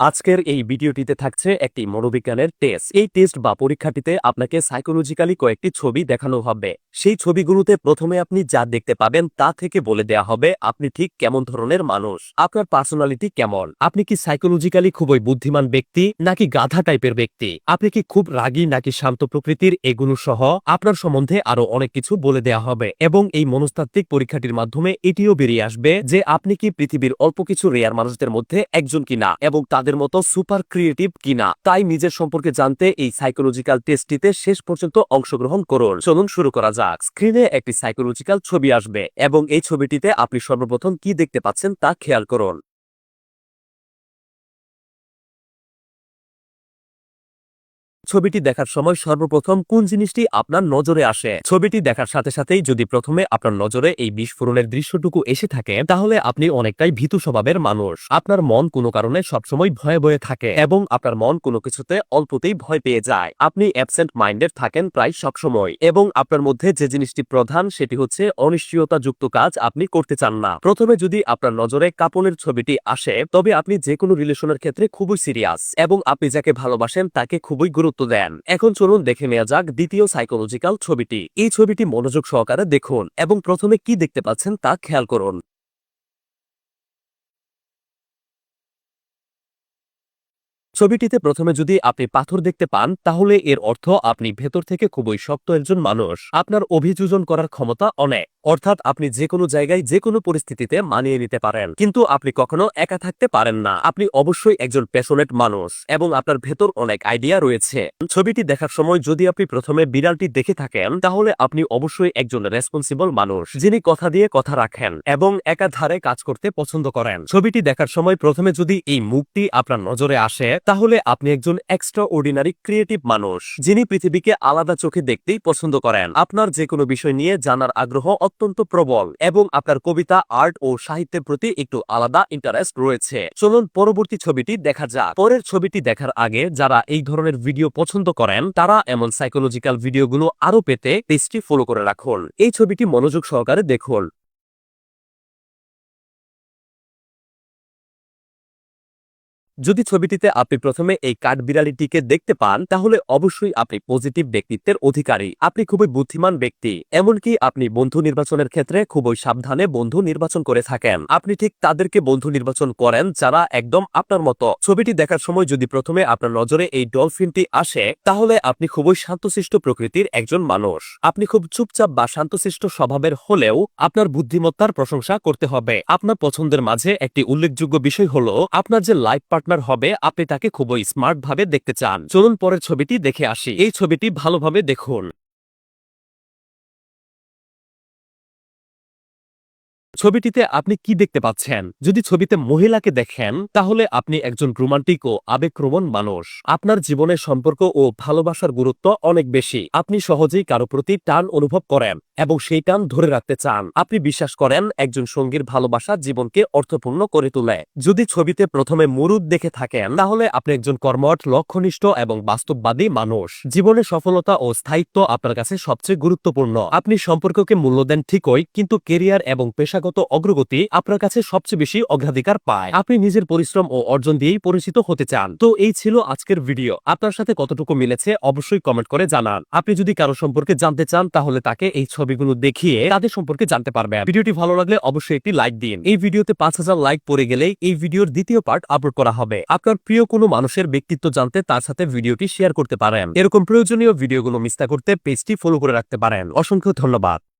আজকের এই ভিডিওটিতে থাকছে একটি মনোবিজ্ঞানের টেস্ট এই টেস্ট বা পরীক্ষাটিতে আপনাকে সাইকোলজিক্যালি কয়েকটি ছবি দেখানো হবে। সেই ছবিগুলোতে প্রথমে আপনি যা দেখতে পাবেন তা থেকে বলে দেয়া হবে আপনি ঠিক কেমন ধরনের মানুষ, আপনার পার্সোনালিটি কেমন, আপনি কি সাইকোলজিক্যালি খুবই বুদ্ধিমান ব্যক্তি নাকি গাধা টাইপের ব্যক্তি, আপনি কি খুব রাগী নাকি শান্ত প্রকৃতির এগুলো সহ আপনার সম্বন্ধে আরও অনেক কিছু বলে দেয়া হবে। এবং এই মনস্তাত্ত্বিক পরীক্ষাটির মাধ্যমে এটিও বেরিয়ে আসবে যে আপনি কি পৃথিবীর অল্প কিছু রেয়ার মানুষদের মধ্যে একজন কিনা এবং তাদের মতো সুপার ক্রিয়েটিভ কিনা? তাই নিজের সম্পর্কে জানতে এই সাইকোলজিক্যাল টেস্টটিতে শেষ পর্যন্ত অংশগ্রহণ করুন। চলুন শুরু করা যাক। স্ক্রিনে একটি সাইকোলজিক্যাল ছবি আসবে এবং এই ছবিটিতে আপনি সর্বপ্রথম কি দেখতে পাচ্ছেন তা খেয়াল করুন। ছবিটি দেখার সময় সর্বপ্রথম কোন জিনিসটি আপনার নজরে আসে? ছবিটি দেখার সাথে সাথেই যদি প্রথমে আপনার নজরে এই বিস্ফোরণের দৃশ্যটুকু এসে থাকে, তাহলে আপনি অনেকটাই ভীতু স্বভাবের মানুষ। আপনার মন কোনো কারণে সবসময় ভয়ে ভয়ে থাকে এবং আপনার মন কোনো কিছুতে অল্পতেই ভয় পেয়ে যায়। আপনি অ্যাবসেন্ট মাইন্ডেড থাকেন প্রায় সবসময় এবং আপনার মধ্যে যে জিনিসটি প্রধান সেটি হচ্ছে অনিশ্চয়তা যুক্ত কাজ আপনি করতে চান না। প্রথমে যদি আপনার নজরে কাপনের ছবিটি আসে, তবে আপনি যে কোনো রিলেশনের ক্ষেত্রে খুবই সিরিয়াস এবং আপনি যাকে ভালোবাসেন তাকে খুবই গুরুত্ব দেন। এখন চলুন দেখে নেওয়া যাক দ্বিতীয় সাইকোলজিক্যাল ছবিটি। এই ছবিটি মনোযোগ সহকারে দেখুন এবং প্রথমে কি দেখতে পাচ্ছেন তা খেয়াল করুন। ছবিটিতে প্রথমে যদি আপনি পাথর দেখতে পান, তাহলে এর অর্থ আপনি ভেতর থেকে খুবই শক্ত একজন মানুষ। আপনার অভিযোজন করার ক্ষমতা অনেক। অর্থাৎ আপনি যে কোনো জায়গায় যে কোনো পরিস্থিতিতে মানিয়ে নিতে পারেন। কিন্তু আপনি কখনো একা থাকতে পারেন না। আপনি অবশ্যই একজন প্যাশনেট মানুষ এবং আপনার ভেতর অনেক আইডিয়া রয়েছে। ছবিটি দেখার সময় যদি আপনি প্রথমে বিড়ালটি দেখে থাকেন, তাহলে আপনি অবশ্যই একজন রেসপন্সিবল মানুষ, যিনি কথা দিয়ে কথা রাখেন এবং একাধারে কাজ করতে পছন্দ করেন। ছবিটি দেখার সময় প্রথমে যদি এই মুখটি আপনার নজরে আসে তাহলে আপনি একজন এক্সট্রা অর্ডিনারি ক্রিয়েটিভ মানুষ, যিনি পৃথিবীকে আলাদা চোখে দেখতেই পছন্দ করেন। আপনার যে কোনো বিষয় নিয়ে জানার আগ্রহ অত্যন্ত প্রবল এবং আপনার কবিতা আর্ট ও সাহিত্যের প্রতি একটু আলাদা ইন্টারেস্ট রয়েছে। চলুন পরবর্তী ছবিটি দেখা যাক। পরের ছবিটি দেখার আগে যারা এই ধরনের ভিডিও পছন্দ করেন, তারা এমন সাইকোলজিক্যাল ভিডিওগুলো আরও পেতে পেজটি ফলো করে রাখুন। এই ছবিটি মনোযোগ সহকারে দেখুন। যদি ছবিটিতে আপনি প্রথমে এই কাঠবিড়ালিটিকে দেখতে পান, তাহলে অবশ্যই আপনি পজিটিভ ব্যক্তিত্বের অধিকারী। আপনি খুবই বুদ্ধিমান ব্যক্তি, এমনকি আপনি বন্ধু নির্বাচনের ক্ষেত্রে খুবই সাবধানে বন্ধু নির্বাচন করে থাকেন। আপনি ঠিক তাদেরকে বন্ধু নির্বাচন করেন যারা একদম আপনার মতো। ছবিটি দেখার সময় যদি প্রথমে আপনার নজরে এই ডলফিনটি আসে, তাহলে আপনি খুবই শান্তশিষ্ট প্রকৃতির একজন মানুষ। আপনি খুব চুপচাপ বা শান্তশিষ্ট স্বভাবের হলেও আপনার বুদ্ধিমত্তার প্রশংসা করতে হবে। আপনার পছন্দের মাঝে একটি উল্লেখযোগ্য বিষয় হল, আপনার যে লাইফ পার্টনার হবে, আপনি তাকে খুবই স্মার্টভাবে দেখতে চান। চলুন পরের ছবিটি দেখে আসি। এই ছবিটি ভালোভাবে দেখুন। ছবিটিতে আপনি কি দেখতে পাচ্ছেন? যদি ছবিতে মহিলাকে দেখেন, তাহলে আপনি একজন রোমান্টিক ও আবেগপ্রবণ মানুষ। আপনার জীবনে সম্পর্ক ও ভালোবাসার গুরুত্ব অনেক বেশি। আপনি সহজেই কারও প্রতি টান অনুভব করেন এবং সেই টান ধরে রাখতে চান। আপনি বিশ্বাস করেন, একজন সঙ্গীর ভালোবাসা জীবনকে অর্থপূর্ণ করে তোলে। যদি ছবিতে প্রথমে মুরুদ দেখে থাকেন, তাহলে আপনি একজন কর্মঠ, লক্ষ্যনিষ্ঠ এবং বাস্তববাদী মানুষ। জীবনে সফলতা ও স্থায়িত্ব আপনার কাছে সবচেয়ে গুরুত্বপূর্ণ। আপনি সম্পর্ককে মূল্য দেন ঠিকই, কিন্তু কেরিয়ার এবং পেশাগত অগ্রগতি আপনার কাছে সবচেয়ে বেশি অগ্রাধিকার পায়। আপনি নিজের পরিশ্রম ও অর্জন দিয়েই পরিচিত হতে চান। তো এই ছিল আজকের ভিডিও। আপনার সাথে কতটুকু মিলেছে অবশ্যই কমেন্ট করে জানান। আপনি যদি কারও সম্পর্কে জানতে চান, তাহলে তাকে এই ছবিগুলো দেখিয়ে তাদের সম্পর্কে জানতে পারবেন। ভিডিওটি ভালো লাগলে অবশ্যই একটি লাইক দিন। এই ভিডিওতে পাঁচ হাজার লাইক পড়ে গেলেই এই ভিডিওর দ্বিতীয় পার্ট আপলোড করা হবে। আপনার প্রিয় কোনো মানুষের ব্যক্তিত্ব জানতে তার সাথে ভিডিওটি শেয়ার করতে পারেন। এরকম প্রয়োজনীয় ভিডিওগুলো মিস না করতে পেজটি ফলো করে রাখতে পারেন। অসংখ্য ধন্যবাদ।